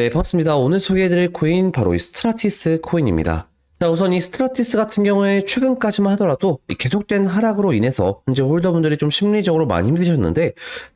네, 반갑습니다. 오늘 소개해드릴 코인 바로 이 스트라티스 코인입니다. 자, 우선 이 스트라티스 같은 경우에 최근까지만 하더라도 이 계속된 하락으로 인해서 현재 홀더분들이 좀 심리적으로 많이 힘드셨는데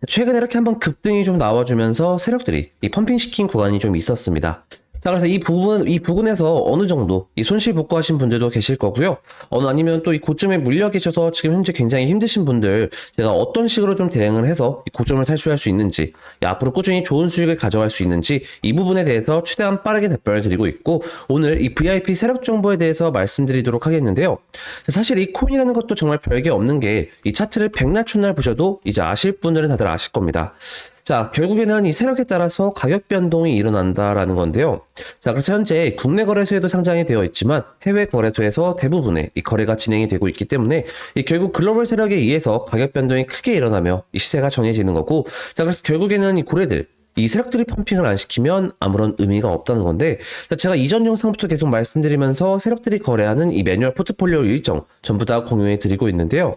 최근에 이렇게 한번 급등이 좀 나와주면서 세력들이 이 펌핑시킨 구간이 좀 있었습니다. 자, 그래서 이 부분, 이 부분에서 어느 정도 이 손실 복구하신 분들도 계실 거고요. 어느 아니면 또 이 고점에 물려 계셔서 지금 현재 굉장히 힘드신 분들, 제가 어떤 식으로 좀 대응을 해서 이 고점을 탈출할 수 있는지, 이 앞으로 꾸준히 좋은 수익을 가져갈 수 있는지, 이 부분에 대해서 최대한 빠르게 답변을 드리고 있고, 오늘 이 VIP 세력 정보에 대해서 말씀드리도록 하겠는데요. 사실 이 코인이라는 것도 정말 별게 없는 게, 이 차트를 백날 춘날 보셔도 이제 아실 분들은 다들 아실 겁니다. 자, 결국에는 이 세력에 따라서 가격 변동이 일어난다라는 건데요. 자, 그래서 현재 국내 거래소에도 상장이 되어 있지만 해외 거래소에서 대부분의 이 거래가 진행이 되고 있기 때문에 이 결국 글로벌 세력에 의해서 가격 변동이 크게 일어나며 이 시세가 정해지는 거고, 자, 그래서 결국에는 이 고래들, 이 세력들이 펌핑을 안 시키면 아무런 의미가 없다는 건데 자, 제가 이전 영상부터 계속 말씀드리면서 세력들이 거래하는 이 매뉴얼 포트폴리오 일정 전부 다 공유해 드리고 있는데요.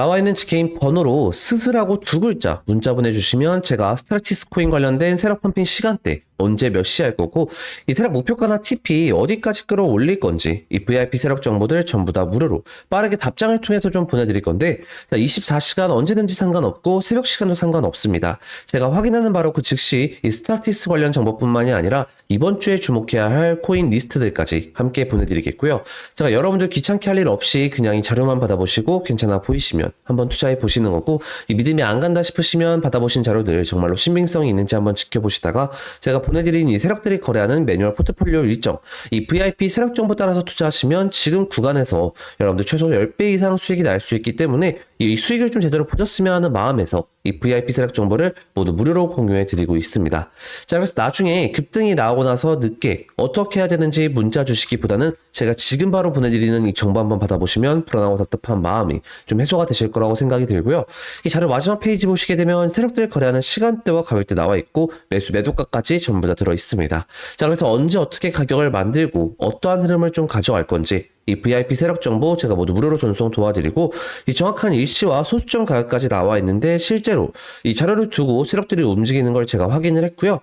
나와 있는 지케인 번호로 스스라고 두 글자 문자 보내주시면 제가 스트라티스 코인 관련된 세력 펌핑 시간대 언제 몇 시 할 거고 이 세력 목표가나 TP 어디까지 끌어올릴 건지 이 VIP 세력 정보들 전부 다 무료로 빠르게 답장을 통해서 좀 보내드릴 건데 24시간 언제든지 상관없고 새벽 시간도 상관없습니다. 제가 확인하는 바로 그 즉시 이 스타티스 관련 정보뿐만이 아니라 이번 주에 주목해야 할 코인 리스트들까지 함께 보내드리겠고요. 제가 여러분들 귀찮게 할 일 없이 그냥 이 자료만 받아보시고 괜찮아 보이시면 한번 투자해 보시는 거고 이 믿음이 안 간다 싶으시면 받아보신 자료들 정말로 신빙성이 있는지 한번 지켜보시다가 제가 보내드린 이 세력들이 거래하는 매뉴얼 포트폴리오 일정 이 VIP 세력 정보 따라서 투자하시면 지금 구간에서 여러분들 최소 10배 이상 수익이 날 수 있기 때문에 이 수익을 좀 제대로 보셨으면 하는 마음에서 이 VIP 세력 정보를 모두 무료로 공유해 드리고 있습니다. 자, 그래서 나중에 급등이 나오고 나서 늦게 어떻게 해야 되는지 문자 주시기보다는 제가 지금 바로 보내드리는 이 정보 한번 받아보시면 불안하고 답답한 마음이 좀 해소가 되실 거라고 생각이 들고요. 이 자료 마지막 페이지 보시게 되면 세력들 거래하는 시간대와 가격대 나와 있고 매수 매도가까지 전부 다 들어 있습니다. 자, 그래서 언제 어떻게 가격을 만들고 어떠한 흐름을 좀 가져갈 건지 이 VIP 세력 정보 제가 모두 무료로 전송 도와드리고 이 정확한 일시와 소수점 가격까지 나와 있는데 실제로 이 자료를 두고 세력들이 움직이는 걸 제가 확인을 했고요.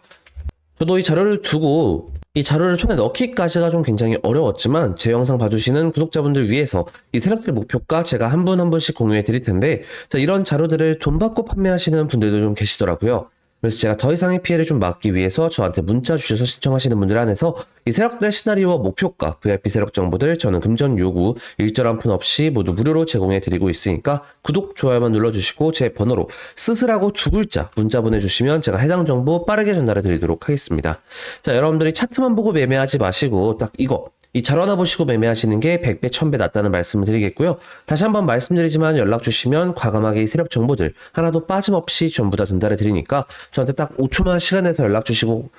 저도 이 자료를 두고 이 자료를 손에 넣기까지가 좀 굉장히 어려웠지만 제 영상 봐주시는 구독자분들 위해서 이 세력들 목표가 제가 한 분한 분씩 공유해 드릴 텐데 자, 이런 자료들을 돈 받고 판매하시는 분들도 좀 계시더라고요. 그래서 제가 더 이상의 피해를 좀 막기 위해서 저한테 문자 주셔서 신청하시는 분들 안에서 이 세력들의 시나리오와 목표가 VIP 세력 정보들 저는 금전 요구 일절 한 푼 없이 모두 무료로 제공해 드리고 있으니까 구독 좋아요만 눌러주시고 제 번호로 스스라고 두 글자 문자 보내주시면 제가 해당 정보 빠르게 전달해 드리도록 하겠습니다. 자 여러분들이 차트만 보고 매매하지 마시고 딱 이거 이 자료 하나 보시고 매매하시는 게 100배, 1000배 낫다는 말씀을 드리겠고요. 다시 한번 말씀드리지만 연락 주시면 과감하게 이 세력 정보들 하나도 빠짐없이 전부 다 전달해 드리니까 저한테 딱 5초만 시간 내서 연락 주시고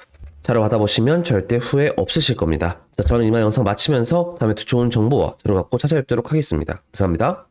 자료 받아보시면 절대 후회 없으실 겁니다. 자, 저는 이만 영상 마치면서 다음에 또 좋은 정보와 자료 갖고 찾아뵙도록 하겠습니다. 감사합니다.